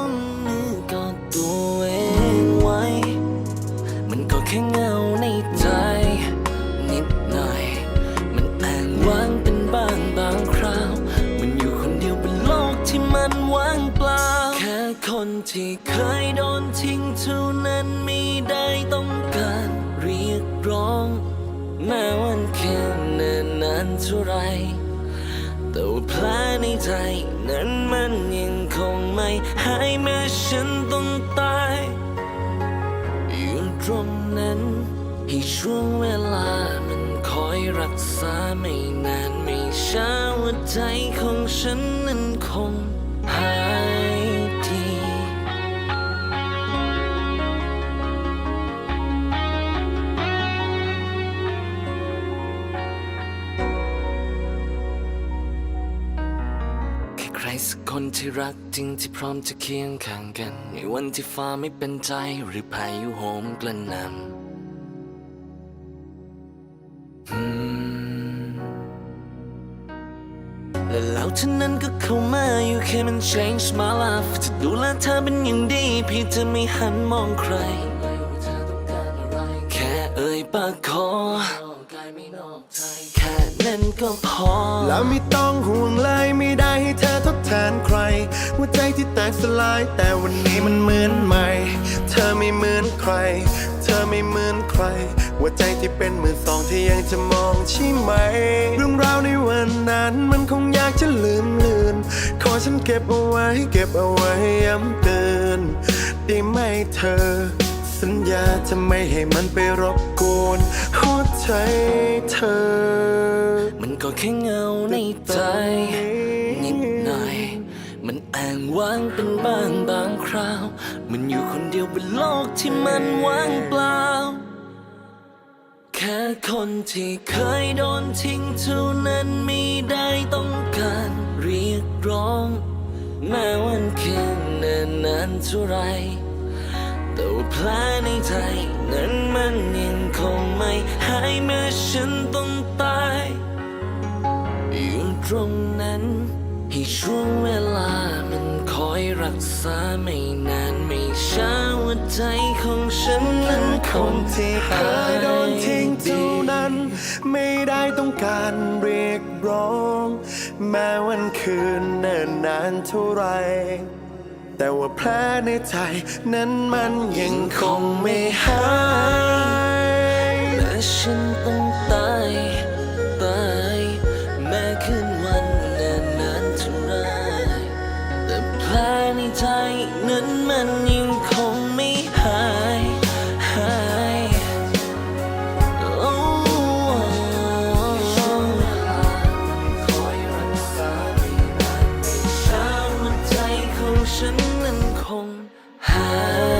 ง ที่เคยโดนทิ้งเท่านั้นไม่ได้ต้องการเรียกร้อง แม้วันแค่เนินนานเท่าไรแต่ว่าแผลในใจนั้นมันยังคงไม่หายแม้ฉันต้องตายอยู่ตรงนั้น ให้ช่วงเวลามันคอยรักษาไม่นานไม่ช้าหัวใจของฉันนั้นคง สักคนที่รักจริงที่พร้อมจะเคียงข้างกัน ในวันที่ฟ้าไม่เป็นใจหรือพายุโหมกระหน่ำและแล้วเท่านั้นก็เข้ามาอยู่แค่มัน change my life จะดูแลเธอเป็นอย่างดีเพี่จะไม่หันมองใคร แค่เอ่ยปากขอแค่นั้นก็พอ แล้วไม่ต้องห่วงเลยไม่ได้ให้เธอทด นใครหัวใจที่แตกสลาย แต่วันนี้มันเหมือนใหม่ เธอไม่เหมือนใคร เธอไม่เหมือนใครหัวใจที่เป็นมือสองที่ยังจะมองใช่ไหม เรื่องราวในวันนั้นมันคงอยากจะลืมเลือนขอฉันเก็บเอาไว้ เก็บเอาไว้ย้ำเตือนได้ไหมเธอ สัญญาจะไม่ให้มันไปรบกวนหัวใจเธอ มันก็แค่เงาในใจ มันอ้างว้างเป็นบ้างบางคราว มันอยู่คนเดียวบนโลกที่มันว่างเปล่า แค่คนที่เคยโดนทิ้งเท่านั้นไม่ได้ต้องการเรียกร้อง แม้วันคืนเนิ่นนานเท่าไรแต่ว่าแผลในใจนั้นมันยังคงไม่หายแม้ฉันต้องตาย อยู่ตรงนั้นให้ช่วงเวลามันคอย รักษาไม่นานไม่ช้าหัวใจของฉันนั้นคงที่เคยโดนทิ้งเท่านั้น ไม่ได้ต้องการเรียกร้อง แม้วันคืนเนิ่นนานเท่าไร แต่ว่าแผลในใจนั้นมันยังคงไม่หายแม้ฉันต้องตาย ฉันนั้นคงหา